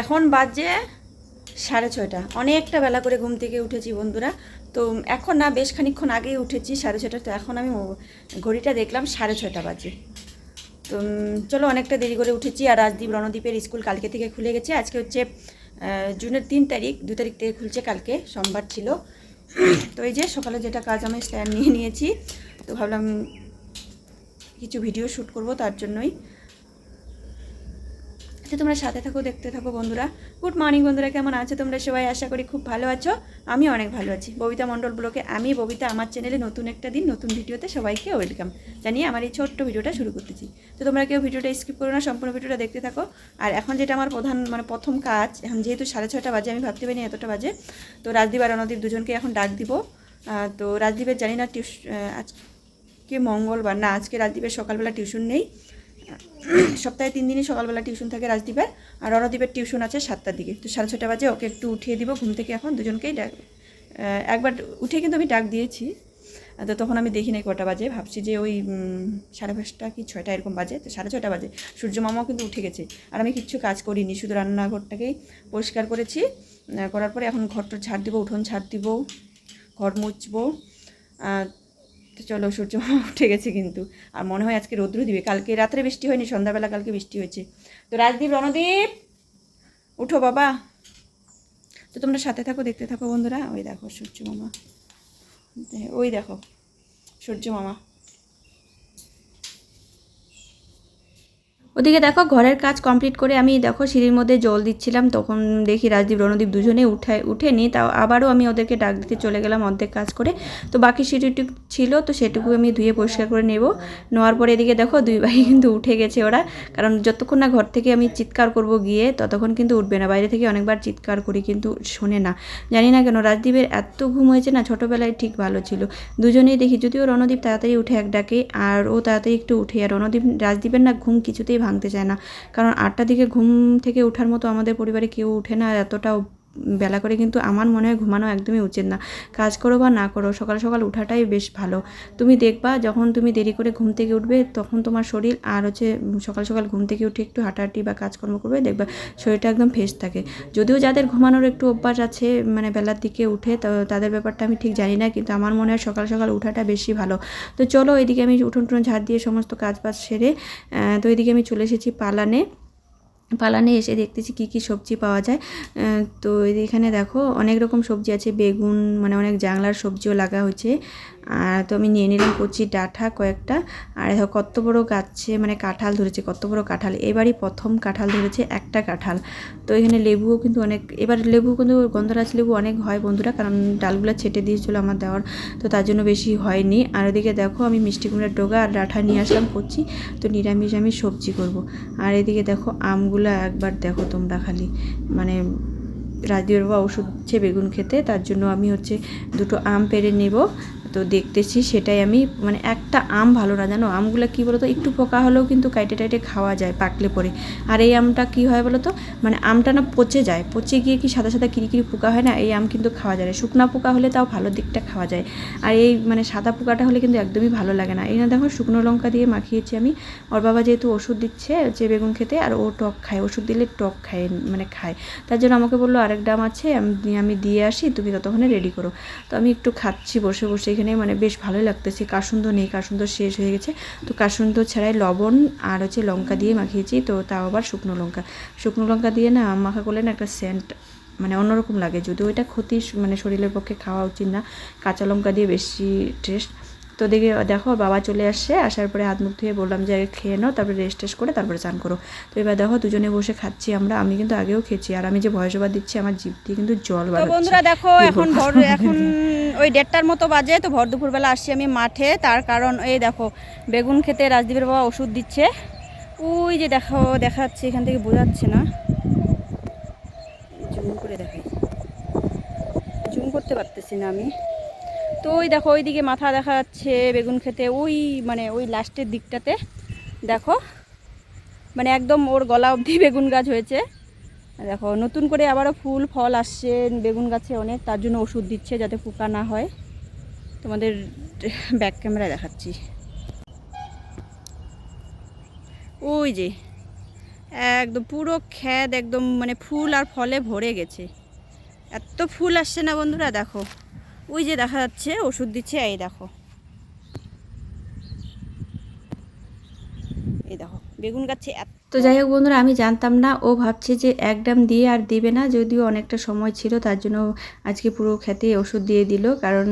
এখন বাজে সাড়ে ছয়টা। অনেকটা বেলা করে ঘুম থেকে উঠেছি বন্ধুরা। তো এখন না, বেশ খানিকক্ষণ আগেই উঠেছি, সাড়ে ছয়টা। তো এখন আমি ঘড়িটা দেখলাম সাড়ে ছয়টা বাজে। তো চলো অনেকটা দেরি করে উঠেছি আর রাজদীপ রণদ্বীপের স্কুল কালকে থেকে খুলে গেছে। আজকে হচ্ছে জুনের তিন তারিখ, দু তারিখ থেকে খুলছে কালকে, সোমবার ছিল। তো এই যে সকালে যেটা কাজ, আমি স্ট্যান্ড নিয়ে নিয়েছি। তো ভাবলাম, কিছু ভিডিও শ্যুট করব তার জন্যই। তো তোমরা সাথে থাকো, দেখতে থাকো বন্ধুরা। গুড মর্নিং বন্ধুরা, কেমন আছো তোমরা সবাই? আশা করি খুব ভালো আছো। আমি অনেক ভালো আছি। ববিতা মণ্ডল ব্লকে আমি, ববিতা, আমার চ্যানেলে নতুন একটা দিন, নতুন ভিডিওতে সবাইকে ওয়েলকাম জানিয়ে আমার এই ছোট্ট ভিডিওটা শুরু করতেছি। তো তোমরা কেউ ভিডিওটা স্কিপ করো না, সম্পূর্ণ ভিডিওটা দেখতে থাকো। আর এখন যেটা আমার প্রধান মানে প্রথম কাজ, এখন যেহেতু সাড়ে ছটা বাজে, আমি ভাবতে পারিনি এতটা বাজে, তো রাজদীপ আর রণদীপ দুজনকে এখন ডাক দিব। তো রাজদীপের জানি না, টিউশ আজকে মঙ্গলবার, না, আজকে রাজদীপের সকালবেলা টিউশন নেই। সপ্তাহে তিন দিনই সকালবেলা টিউশন থাকে রাজদীপের, আর রণদীপের টিউশন আছে সাতটার দিকে। তো সাড়ে ছটা বাজে ওকে একটু উঠিয়ে দিব, ঘুম থেকে এখন দুজনকেই ডাক একবার উঠে কিন্তু আমি ডাক দিয়েছি। তো তখন আমি দেখি নাই কটা বাজে, ভাবছি যে ওই সাড়ে পাঁচটা কি ছয়টা এরকম বাজে? তো সাড়ে ছটা বাজে। সূর্য মামাও কিন্তু উঠে গেছে। আর আমি কিচ্ছু কাজ করিনি, শুধু রান্নাঘরটাকেই পরিষ্কার করেছি। করার পরে এখন ঘরটা ঝাড় দিব, উঠোন ঝাড় দিব, ঘর মুছবো। তো চলো, সূর্য উঠে গেছে কিন্তু। আর মনে হয় আজকে রৌদ্র দিবে। কালকে রাত্রে বৃষ্টি হয়নি, সন্ধ্যাবেলা কালকে বৃষ্টি হয়েছে। তো রাজদীপ, রণদীপ, উঠো বাবা। তো তোমরা সাথে থাকো, দেখতে থাকো বন্ধুরা। ওই দেখো সূর্য মামা। ওই দেখো, সূর্য মামা। ওদিকে দেখো ঘরের কাজ কমপ্লিট করে আমি দেখো সিঁড়ির মধ্যে জল দিচ্ছিলাম, তখন দেখি রাজদীপ, রণদীপ দুজনে উঠে, উঠেনি, তাও আবারও আমি ওদেরকে ডাক দিতে চলে গেলাম অর্ধেক কাজ করে। তো বাকি সিঁড়িটুকু ছিল, তো সেটুকু আমি ধুয়ে পরিষ্কার করে নেব। নেওয়ার পরে এদিকে দেখো দুই ভাই কিন্তু উঠে গেছে ওরা, কারণ যতক্ষণ না ঘর থেকে আমি চিৎকার করব গিয়ে, ততক্ষণ কিন্তু উঠবে না। বাইরে থেকে অনেকবার চিৎকার করি কিন্তু শোনে না। জানি না কেন, রাজদীপের এত ঘুম হয়েছে না, ছোটোবেলায় ঠিক ভালো ছিল। দুজনেই দেখি, যদিও রণদীপ তাড়াতাড়ি উঠে এক ডাকে, আর ও তাড়াতাড়ি একটু উঠে, আর রণদীপ, রাজদীপের না ঘুম কিছুতেই ভাঙতে চায় না। কারণ আটটার দিকে ঘুম থেকে ওঠার মতো আমাদের পরিবারে কেউ উঠে না, আর এতটাও বেলা করে কিন্তু আমার মনে হয় ঘুমানো একদমই উচিত না। কাজ করো বা না করো, সকাল সকাল ওঠাটাই বেশ ভালো। তুমি দেখবা যখন তুমি দেরি করে ঘুম থেকে উঠবে তখন তোমার শরীর আর হচ্ছে সকাল সকাল ঘুম থেকে উঠে একটু হাঁটাহাঁটি বা কাজকর্ম করবে, দেখবা শরীরটা একদম ফ্রেশ থাকে। যদিও যাদের ঘুমানোর একটু অভ্যাস আছে মানে বেলার দিকে উঠে তাদের ব্যাপারটা আমি ঠিক জানি না কিন্তু আমার মনে হয় সকাল সকাল ওঠাটা বেশি ভালো। তো চলো এদিকে আমি উঠোন টুন ঝাড় দিয়ে সমস্ত কাজ বাজ সেরে তো এদিকে আমি চলে এসেছি পালানে। পালানে এসে দেখতেছি কি কি সবজি পাওয়া যায়। তো এখানে দেখো অনেক রকম সবজি আছে, বেগুন মানে অনেক জাংলার সবজিও লাগা হয়েছে। আর তো আমি নিয়ে নিলাম কচি ডাঁটা কয়েকটা। আর দেখো কত বড় গাছে মানে কাঁঠাল ধরেছে, কত বড় কাঁঠাল। এবারই প্রথম কাঁঠাল ধরেছে একটা কাঁঠাল। তো এখানে লেবুও কিন্তু অনেক, এবার লেবু কিন্তু গন্ধরাজ লেবু অনেক হয় বন্ধুরা, কারণ ডালগুলো ছেটে দিয়েছিল আমার দেওয়ার, তো তার জন্য বেশি হয়নি। আর এদিকে দেখো আমি মিষ্টি কুমড়ার ডোগা আর ডাঁটা নিয়ে আসলাম করছি তো নিরামিষ আমি সবজি করব। আর এদিকে দেখো আমগুলো একবার দেখো তোমরা খালি। মানে রাজদীপের বাবা ওষুধ দিচ্ছে বেগুন খেতে, তার জন্য আমি হচ্ছে দুটো আম পেড়ে নেব। তো দেখতেছি সেটাই আমি মানে একটা আম ভালো না জানো? আমগুলো কী বলতো? একটু পোকা হলেও কিন্তু কাইটে টাইটে খাওয়া যায় পাকলে পরে। আর এই আমটা কী হয় বলো তো মানে আমটা না পচে যায়। পচে গিয়ে কি সাদা সাদা কিরিকিরি পোকা হয় না? এই আম কিন্তু খাওয়া যায় না। শুকনা পোকা হলে তাও ভালো দিকটা খাওয়া যায়। আর এই মানে সাদা পোকাটা হলে কিন্তু একদমই ভালো লাগে না। এই না দেখো, শুকনো লঙ্কা দিয়ে মাখিয়েছি আমি। ওর বাবা যেহেতু ওষুধ দিচ্ছে, যে বেগুন খেতে, আর ও টক খায়। ওষুধ দিলে টক খায় মানে খায়। তার জন্য আমাকে বলল, আরেক ডাম আছে, আমি আমি দিয়ে আসি, তুমি ততক্ষণে রেডি করো। তো আমি একটু খাচ্ছি, বসে বসে এখানে মানে বেশ ভালোই লাগতেছে। কাসুন্দ নেই কাসুন্দ শেষ হয়ে গেছে। তো কাসুন্দ ছাড়াই লবণ আর হচ্ছে লঙ্কা দিয়ে মাখিয়েছি, তো তাও আবার শুকনো লঙ্কা। শুকনো লঙ্কা দিয়ে না মাখা করলে না একটা সেন্ট মানে অন্যরকম লাগে। যদিও এটা ক্ষতি মানে শরীরের পক্ষে খাওয়া উচিত না। কাঁচা লঙ্কা দিয়ে বেশি টেস্ট তো দেখে দেখো বাবা চলে আসছে। আসার পরে হাত মুখ ধুয়ে বললাম যে আগে খেয়ে নাও তারপরে রেস্ট টেস্ট করে তারপরে চান করো। তো এবার দেখো দুজনে বসে খাচ্ছি আমরা। আমি কিন্তু আগেও খেয়েছি। আর আমি যে ভয়েস ওভার দিচ্ছি আমার জিভ দিয়ে কিন্তু জল তো বার বন্ধুরা দেখো এখন ভর এখন ওই দেড়টার মতো বাজে তো ভর দুপুরবেলা আসছি আমি মাঠে। তার কারণ এই দেখো বেগুন খেতে রাজদীপের বাবা ওষুধ দিচ্ছে। ওই যে দেখো দেখাচ্ছে এখান থেকে বোঝাচ্ছে না। জুম করে দেখাই। জুম করতে পারতেছি না আমি। তো ওই দেখো, ওইদিকে মাথা দেখা যাচ্ছে বেগুন খেতে ওই মানে ওই লাস্টের দিকটাতে দেখো মানে একদম ওর গলা অবধি বেগুন গাছ হয়েছে। দেখো, নতুন করে আবারও ফুল, ফল আসছে, বেগুন গাছে অনেক, তার জন্য ওষুধ দিচ্ছে যাতে পোকা না হয়। তোমাদের ব্যাক ক্যামেরায় দেখাচ্ছি। ওই যে, একদম পুরো ক্ষেত একদম মানে ফুল আর ফলে ভরে গেছে। এত ফুল আসছে না বন্ধুরা, দেখো। ওই যে দেখা যাচ্ছে, ওষুধ দিচ্ছে, এই দেখো। এই দেখো, বেগুন গাছে এত তো যাই হোক বন্ধুরা, আমি জানতাম না, ও ভাবছে যে এক ড্রাম দিয়ে আর দিবে না, যদিও অনেকটা সময় ছিল, তার জন্য আজকে পুরো খেতে ওষুধ দিয়ে দিল, কারণ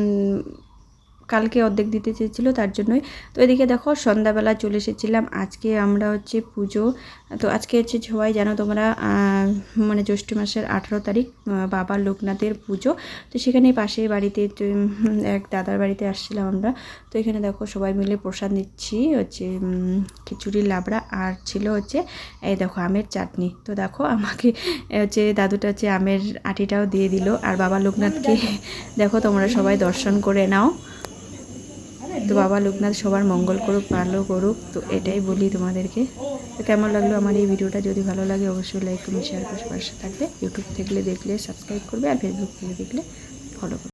কালকে অর্ধেক দিতে চেয়েছিলো, তার জন্যই। তো এদিকে দেখো, সন্ধ্যাবেলা চলে এসেছিলাম। আজকে আমরা হচ্ছে পুজো। তো আজকে হচ্ছে সবাই জানো তোমরা মানে জ্যৈষ্ঠ মাসের আঠারো তারিখ বাবা লোকনাথের পুজো। তো সেখানে পাশে বাড়িতে এক দাদার বাড়িতে আসছিলাম আমরা। তো এখানে দেখো, সবাই মিলে প্রসাদ নিচ্ছি, হচ্ছে খিচুড়ি, লাবড়া, আর ছিল হচ্ছে, এই দেখো আমের চাটনি। তো দেখো, আমাকে হচ্ছে দাদুটা হচ্ছে আমের আটিটাও দিয়ে দিল, আর বাবা লোকনাথকে, দেখো তোমরা সবাই দর্শন করে নাও। তো বাবা লোকনাথ সবার মঙ্গল করুক, ভালো করুক, তো এটাই বলি তোমাদেরকে। তো কেমন লাগল আমার এই ভিডিওটা? যদি ভালো লাগে অবশ্যই লাইক কমেন্ট শেয়ার করে পাশে থাকবে ইউটিউব থেকে দেখলে সাবস্ক্রাইব করবে, আর ফেসবুক থেকে দেখলে ফলো করবে।